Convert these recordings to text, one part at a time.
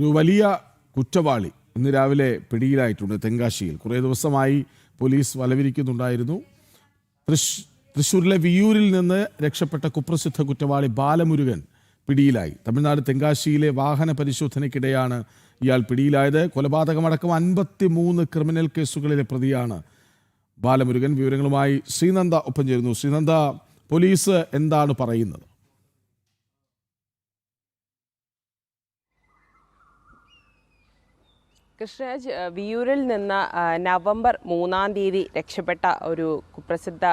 ഒരു വലിയ കുറ്റവാളി ഇന്ന് രാവിലെ പിടിയിലായിട്ടുണ്ട് തെങ്കാശിയിൽ. കുറേ ദിവസമായി പോലീസ് വലവിരിക്കുന്നുണ്ടായിരുന്നു. തൃശ് തൃശ്ശൂരിലെ വിയൂരിൽ നിന്ന് രക്ഷപ്പെട്ട കുപ്രസിദ്ധ കുറ്റവാളി ബാലമുരുകൻ പിടിയിലായി. തമിഴ്നാട് തെങ്കാശിയിലെ വാഹന പരിശോധനയ്ക്കിടെയാണ് ഇയാൾ പിടിയിലായത്. കൊലപാതകമടക്കം അൻപത്തി മൂന്ന് ക്രിമിനൽ കേസുകളിലെ പ്രതിയാണ് ബാലമുരുകൻ. വിവരങ്ങളുമായി ശ്രീനന്ദ ഒപ്പം ചേരുന്നു. ശ്രീനന്ദ പോലീസ് എന്താണ് പറയുന്നത്? കൃഷ്ണരാജ് വിയൂരിൽ നിന്ന് നവംബർ മൂന്നാം തീയതി രക്ഷപ്പെട്ട ഒരു കുപ്രസിദ്ധ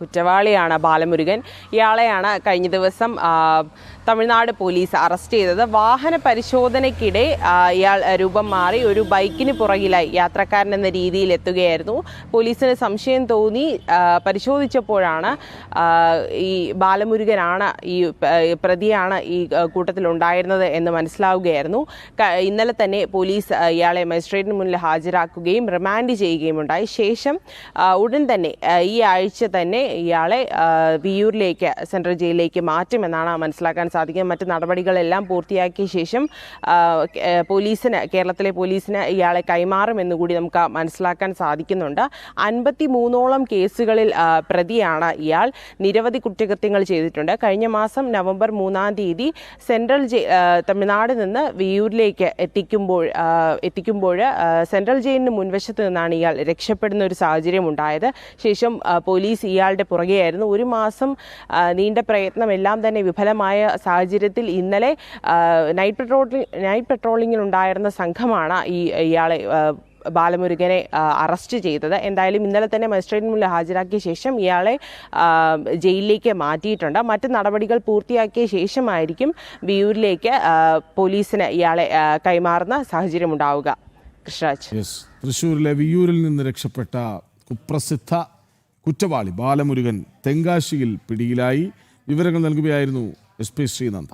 കുറ്റവാളിയാണ് ബാലമുരുകൻ. ഇയാളെയാണ് കഴിഞ്ഞ ദിവസം തമിഴ്നാട് പോലീസ് അറസ്റ്റ് ചെയ്തത്. വാഹന പരിശോധനയ്ക്കിടെ ഇയാൾ രൂപം മാറി ഒരു ബൈക്കിന് പുറകിലായി യാത്രക്കാരൻ എന്ന രീതിയിൽ എത്തുകയായിരുന്നു. പോലീസിന് സംശയം തോന്നി പരിശോധിച്ചപ്പോഴാണ് ഈ ബാലമുരുകനാണ് ഈ പ്രതിയാണ് ഈ കൂട്ടത്തിൽ കൂട്ടത്തിലുണ്ടായിരുന്നത് എന്ന് മനസ്സിലാവുകയായിരുന്നു. ഇന്നലെ തന്നെ പോലീസ് ഇയാളെ മജിസ്ട്രേറ്റിന് മുന്നിൽ ഹാജരാക്കുകയും റിമാൻഡ് ചെയ്യുകയും ഉണ്ടായി ശേഷം ഉടൻ തന്നെ ഈ ആഴ്ച തന്നെ ഇയാളെ വിയൂരിലേക്ക് സെൻട്രൽ ജയിലിലേക്ക് മാറ്റുമെന്നാണ് മനസ്സിലാക്കാൻ സാധിക്കുന്നത്. മറ്റ് നടപടികളെല്ലാം പൂർത്തിയാക്കിയ ശേഷം പോലീസിന് കേരളത്തിലെ പോലീസിന് ഇയാളെ കൈമാറുമെന്ന് കൂടി നമുക്ക് മനസ്സിലാക്കാൻ സാധിക്കുന്നുണ്ട്. അൻപത്തി മൂന്നോളം കേസുകളിൽ പ്രതിയാണ് ഇയാൾ. നിരവധി കുറ്റകൃത്യങ്ങൾ ചെയ്തിട്ടുണ്ട്. കഴിഞ്ഞ മാസം നവംബർ മൂന്നാം തീയതി സെൻട്രൽ തമിഴ്നാട് നിന്ന് വിയൂരിലേക്ക് എത്തിക്കുമ്പോൾ എത്തിക്കുമ്പോൾ സെൻട്രൽ ജയിലിന് മുൻവശത്ത് നിന്നാണ് ഇയാൾ രക്ഷപ്പെടുന്ന ഒരു സാഹചര്യം ഉണ്ടായത് ശേഷം പോലീസ് പോലീസ് ഇയാളുടെ പുറകെയായിരുന്നു. ഒരു മാസം നീണ്ട പ്രയത്നം എല്ലാം തന്നെ വിഫലമായ സാഹചര്യത്തിൽ ഇന്നലെ നൈറ്റ് പെട്രോളിംഗ് നൈറ്റ് പെട്രോളിംഗിൽ ഉണ്ടായിരുന്ന സംഘമാണ് ഈ ഇയാളെ ബാലമുരുകനെ അറസ്റ്റ് ചെയ്തത്. എന്തായാലും ഇന്നലെ തന്നെ മജിസ്ട്രേറ്റിന് മുന്നിൽ ഹാജരാക്കിയ ശേഷം ഇയാളെ ജയിലിലേക്ക് മാറ്റിയിട്ടുണ്ട്. മറ്റ് നടപടികൾ പൂർത്തിയാക്കിയ ശേഷമായിരിക്കും വിയൂരിലേക്ക് പോലീസിന് ഇയാളെ കൈമാറുന്ന സാഹചര്യം ഉണ്ടാവുക കൃഷ്ണരാജ് തൃശ്ശൂരിലെ വിയൂരിൽ നിന്ന് രക്ഷപ്പെട്ട കുപ്രസിദ്ധ കുറ്റവാളി ബാലമുരുകൻ തെങ്കാശിയിൽ പിടിയിലായി വിവരങ്ങൾ നൽകുകയായിരുന്നു എസ് പി ശ്രീനന്ദ.